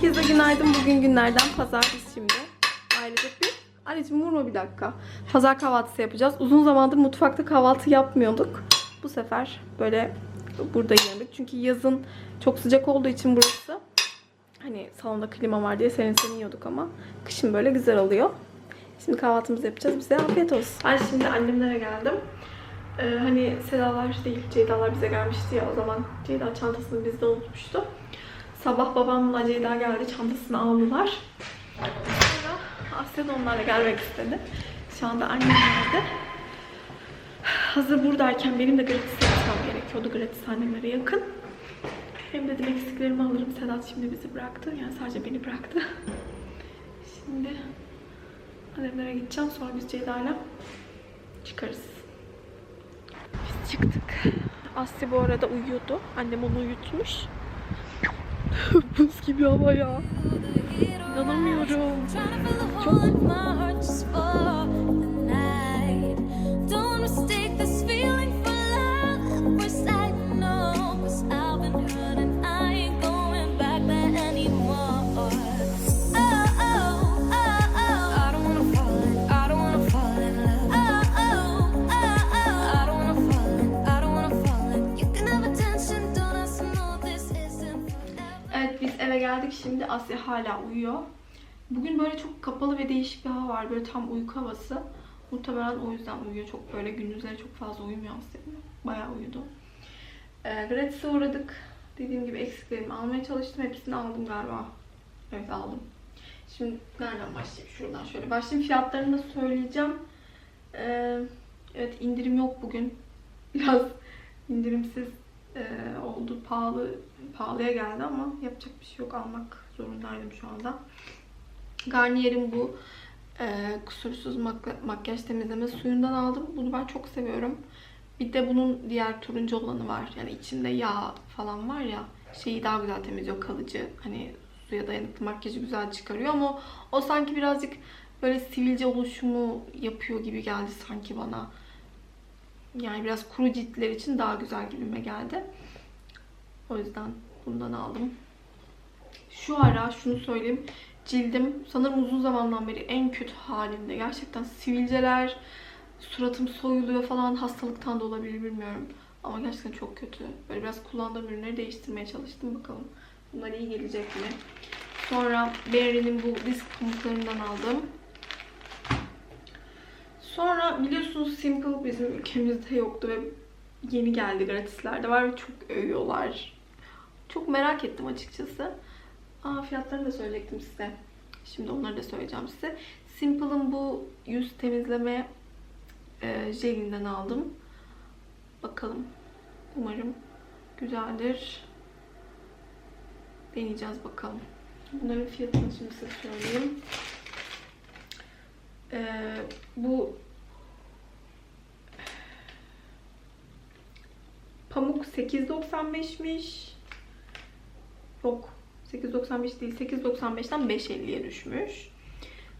Herkese günaydın. Bugün günlerden pazar biz şimdi. Ailecek bir... Anneciğim vurma bir dakika. Pazar kahvaltısı yapacağız. Uzun zamandır mutfakta kahvaltı yapmıyorduk. Bu sefer böyle burada yemek. Çünkü yazın çok sıcak olduğu için burası. Hani salonda klima var diye serin serin yiyorduk ama kışın böyle güzel oluyor. Şimdi kahvaltımızı yapacağız. Bize afiyet olsun. Ben şimdi annemlere geldim. Ee, hani Sedalar değil, Ceyda'lar bize gelmişti ya o zaman. Ceyda çantasını bizde unutmuştu. Sabah babamla Ceyda geldi, çantasını aldılar. Sonra Asya da onlarla gelmek istedi. Şu anda annem geldi. Hazır buradayken benim de gratis yapmam gerekiyordu. Gratis annemlere yakın. Hem dedim eksiklerimi alırım. Sedat şimdi bizi bıraktı. Yani sadece beni bıraktı. Şimdi annemlere gideceğim. Sonra biz Ceyda'yla çıkarız. Biz çıktık. Asya bu arada uyuyordu. Annem onu uyutmuş. Buz gibi hava ya. İnanamıyorum. Trying şimdi Asya hala uyuyor. Bugün böyle çok kapalı ve değişik bir hava var. Böyle tam uyku havası. Muhtemelen o yüzden uyuyor. Çok böyle gündüzleri çok fazla uyumuyor Asya. Bayağı uyudu. Ee, gratis'e uğradık. Dediğim gibi eksiklerimi almaya çalıştım. Hepsini aldım galiba. Evet aldım. Şimdi nereden başlayayım? Şuradan şöyle başlayayım. Fiyatlarını da söyleyeceğim. Ee, evet indirim yok bugün. Biraz indirimsiz e, oldu. Pahalı pahalıya geldi ama yapacak bir şey yok. Almak zorundaydım şu anda. Garnier'in bu e, kusursuz mak- makyaj temizleme suyundan aldım. Bunu ben çok seviyorum. Bir de bunun diğer turuncu olanı var. Yani içinde yağ falan var ya. Şeyi daha güzel temizliyor. Kalıcı. Hani suya dayanıklı makyajı güzel çıkarıyor ama o sanki birazcık böyle sivilce oluşumu yapıyor gibi geldi sanki bana. Yani biraz kuru ciltler için daha güzel gibime geldi. O yüzden bundan aldım. Şu ara şunu söyleyeyim. Cildim sanırım uzun zamandan beri en kötü halinde. Gerçekten sivilceler, suratım soyuluyor falan. Hastalıktan da olabilir bilmiyorum. Ama gerçekten çok kötü. Böyle biraz kullandığım ürünleri değiştirmeye çalıştım. Bakalım bunlar iyi gelecek mi? Sonra Berry'nin bu disk pamuklarından aldım. Sonra biliyorsunuz Simple bizim ülkemizde yoktu ve yeni geldi gratislerde var ve çok övüyorlar. Çok merak ettim açıkçası. Aa fiyatlarını da söyleyecektim size. Şimdi onları da söyleyeceğim size. Simple'ın bu yüz temizleme e, jelinden aldım. Bakalım. Umarım güzeldir. Deneyeceğiz bakalım. Bunların fiyatını şimdi size söyleyeyim. Ee, bu pamuk 8.95'miş. Yok. 8.95 değil. 8.95'ten 5.50'ye düşmüş.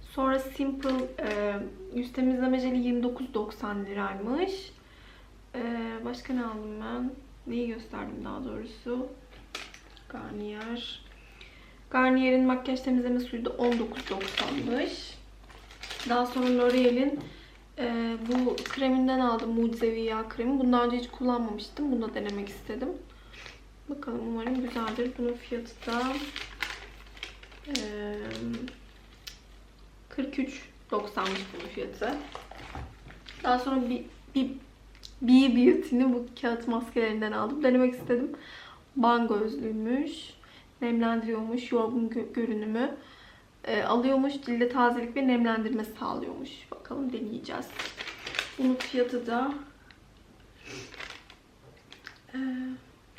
Sonra Simple e, yüz temizleme jeli 29.90 liraymış. E, başka ne aldım ben? Neyi gösterdim daha doğrusu? Garnier. Garnier'in makyaj temizleme suyu da 19.90'mış. Daha sonra L'Oreal'in e, bu kreminden aldım. Mucizevi yağ kremi. Bunu daha önce hiç kullanmamıştım. Bunu da denemek istedim. Bakalım umarım güzeldir. Bunun fiyatı da e, 43.90'mış bunun fiyatı. Daha sonra bir, bir Bee Beauty'nin bu kağıt maskelerinden aldım. Denemek istedim. Ban gözlüymüş. Nemlendiriyormuş. Yorgun gö- görünümü e, alıyormuş. Cilde tazelik ve nemlendirme sağlıyormuş. Bakalım deneyeceğiz. Bunun fiyatı da e,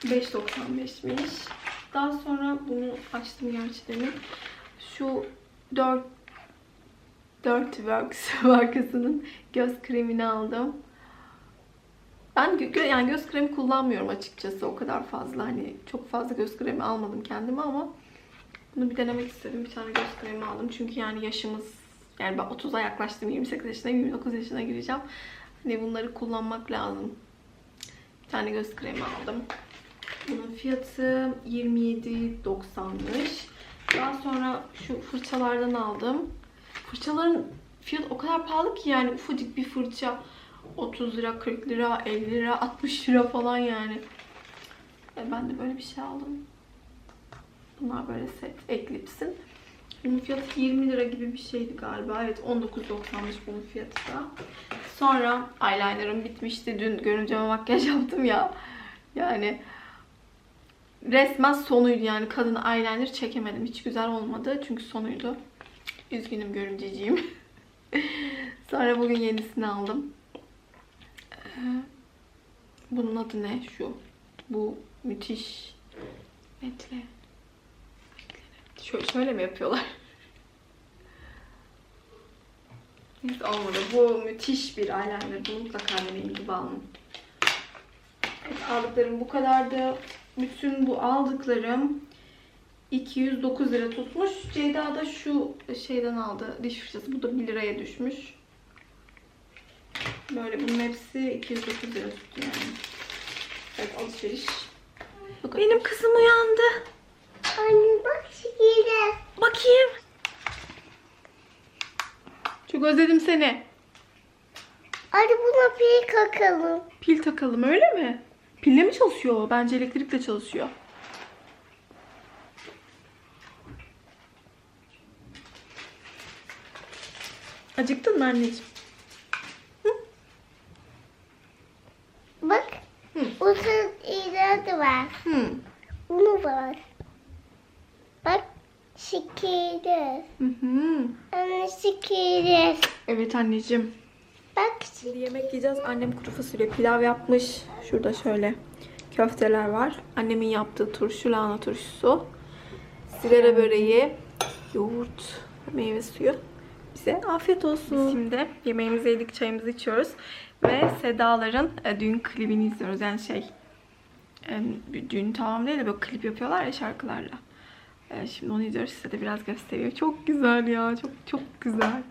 5.95'miş. Daha sonra bunu açtım gerçi demin. Şu 4 4 Works markasının göz kremini aldım. Ben gö- yani göz kremi kullanmıyorum açıkçası o kadar fazla. Hani çok fazla göz kremi almadım kendime ama Bunu bir denemek istedim. Bir tane göz kremi aldım. Çünkü yani yaşımız yani ben 30'a yaklaştım. 28 yaşındayım. 29 yaşına gireceğim. Hani bunları kullanmak lazım. Bir tane göz kremi aldım. Bunun fiyatı 27.90'mış. Daha sonra şu fırçalardan aldım. Fırçaların fiyat o kadar pahalı ki yani ufacık bir fırça 30 lira, 40 lira, 50 lira, 60 lira falan yani. E, ben de böyle bir şey aldım. Bunlar böyle set Eclipse'in. Bunun fiyatı 20 lira gibi bir şeydi galiba. Evet 19.90'mış bunun fiyatı da. Sonra eyelinerım bitmişti. Dün görümceme makyaj yaptım ya. Yani resmen sonuydu yani. Kadın eyeliner çekemedim. Hiç güzel olmadı. Çünkü sonuydu. Üzgünüm görümceciğim. Sonra bugün yenisini aldım. Ee, bunun adı ne? Şu. Bu müthiş. Bekle. Şöyle, şöyle mi yapıyorlar? Neyse olmadı. Bu müthiş bir eyeliner. Bunu mutlaka deneyin gibi alın. Evet, aldıklarım bu kadardı. Bütün bu aldıklarım 209 lira tutmuş. Ceyda da şu şeyden aldı. Diş fırçası. Bu da 1 liraya düşmüş. Böyle bunun hepsi 209 lira tuttu yani. Evet alışveriş. Kadar. Benim kızım uyandı. Anne bak şekilde. Bakayım. Çok özledim seni. Hadi buna pil kakalım. Pil takalım öyle mi? Pille mi çalışıyor? Bence elektrikle çalışıyor. Acıktın mı anneciğim? Bak. Hı. Uzun iğne var. Hı. Bunu var. Bak şekilde. Hı hı. Anne şekilde. Evet anneciğim. Bak Şimdi yemek yiyeceğiz. Annem kuru fasulye pilav yapmış. Şurada şöyle köfteler var. Annemin yaptığı turşu, lahana turşusu. Sigara böreği, yoğurt, meyve suyu. Bize afiyet olsun. Biz şimdi yemeğimizi yedik, çayımızı içiyoruz. Ve Sedaların e, düğün klibini izliyoruz. Yani şey, e, düğün tamam değil de böyle klip yapıyorlar ya şarkılarla. E, şimdi onu izliyoruz. Size de biraz gösteriyor. Çok güzel ya. Çok çok güzel.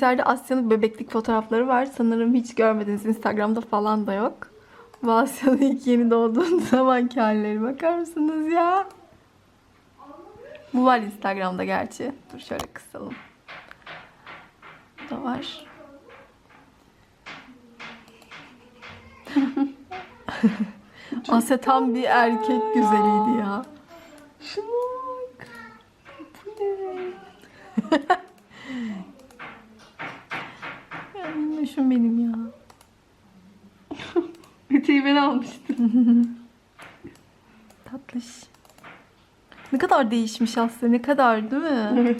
Bilgisayarda Asya'nın bebeklik fotoğrafları var. Sanırım hiç görmediniz. Instagram'da falan da yok. Bu Asya'nın ilk yeni doğduğu zamanki halleri. Bakar mısınız ya? Bu var Instagram'da gerçi. Dur şöyle kısalım. Bu da var. Asya tam bir erkek güzeliydi ya. Şuna bak. Bu ne? Ya minnoşum benim ya. Eteği ben almıştım. Tatlış. Ne kadar değişmiş aslında. Ne kadar değil mi?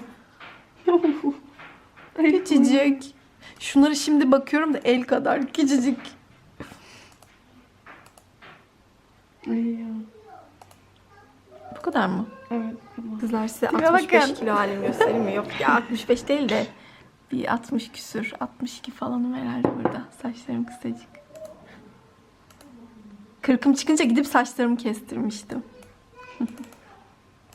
Küçücük. Şunları şimdi bakıyorum da el kadar. Küçücük. Bu kadar mı? Evet. Kızlar size Tipe 65 bakın. kilo halimi göstereyim mi? Yok ya 65 değil de bir 60 küsür. 62 falanım herhalde burada. Saçlarım kısacık. Kırkım çıkınca gidip saçlarımı kestirmiştim.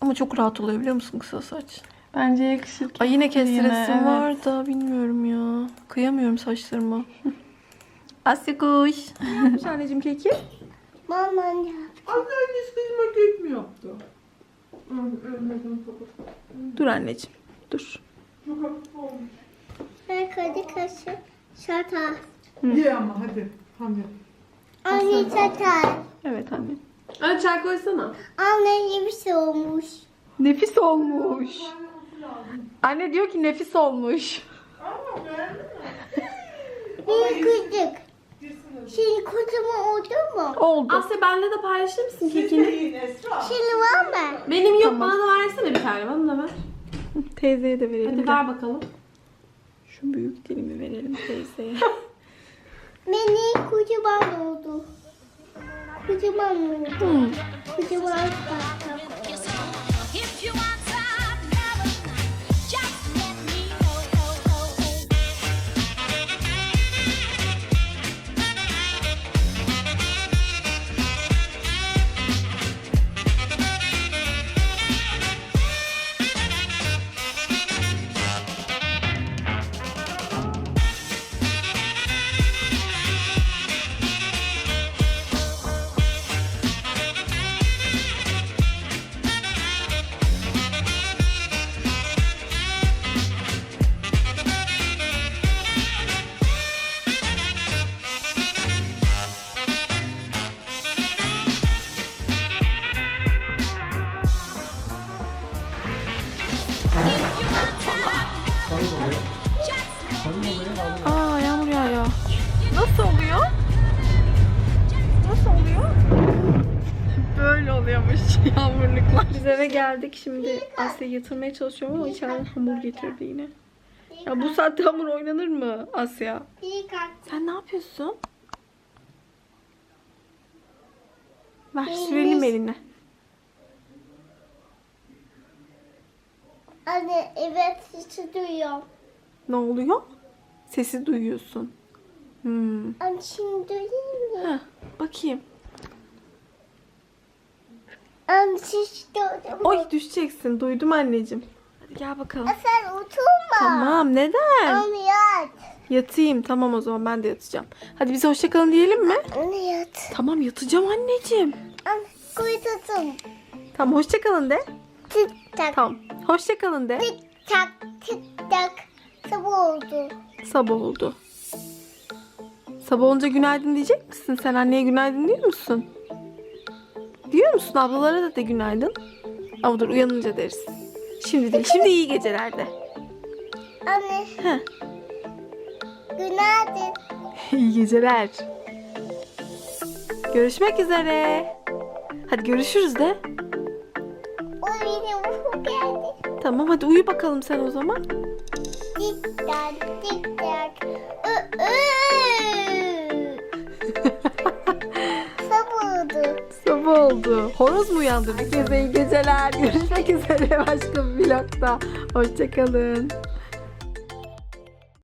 Ama çok rahat oluyor biliyor musun kısa saç? Bence yakışır. Ay yine kestiresim Yine, evet. var da bilmiyorum ya. Kıyamıyorum saçlarıma. Asya kuş. Ne yapmış anneciğim keki? Mama ya. Anne annesi kızıma kek mi yaptı? Dur anneciğim. Dur. Çok hafif olmuş. Ben kedi kaşı. Şata. Ye ama hadi. Hamle. Anne şata. Evet anne. Anne çay koysana. Anne iyi bir şey olmuş. Nefis olmuş. Anne diyor ki nefis olmuş. Ama beğendin mi? Bir küçük. Şimdi kocaman oldu mu? Oldu. Asya benle de paylaşır mısın kekini? Şimdi var mı? Benim yok bana da versene bir tane bana da ver. Teyzeye de verelim. Hadi de. ver bakalım. Şu büyük dilimi verelim teyzeye. Benim kocaman oldu. Kocaman oldu. Kocaman oldu. Yağmurluklar. Biz eve geldik şimdi Asya'yı yatırmaya çalışıyorum ama içeriden hamur getirdi yine. Ya bu saatte hamur oynanır mı Asya? Sen ne yapıyorsun? Ver sürelim eline. Anne evet sesi duyuyorum. Ne oluyor? Sesi duyuyorsun. Hmm. Anne şimdi duyayım mı? Heh, bakayım. Oy düşeceksin. Duydum anneciğim. Hadi gel bakalım. Sen oturma. Tamam neden? Anne yat. Yatayım tamam o zaman ben de yatacağım. Hadi bize hoşçakalın diyelim mi? Anne yat. Tamam yatacağım anneciğim. Anne koydum. Tamam hoşçakalın de. Tik tak. Tamam. Hoşçakalın de. Tik tak tik tak. Sabah oldu. Sabah oldu. Sabah olunca günaydın diyecek misin? Sen anneye günaydın diyor musun? Diyor musun? Ablalara da de günaydın. Ama dur uyanınca deriz. Şimdi değil. Şimdi iyi gecelerde. Anne Heh. günaydın. İyi geceler. Görüşmek üzere. Hadi görüşürüz de. O benim uyku geldi. Tamam hadi uyu bakalım sen o zaman. Tik tak tik tak. Ö ö. Sabah oldu. Horoz mu uyandırdı? Herkese iyi geceler. Görüşmek üzere başka bir vlogda. Hoşçakalın.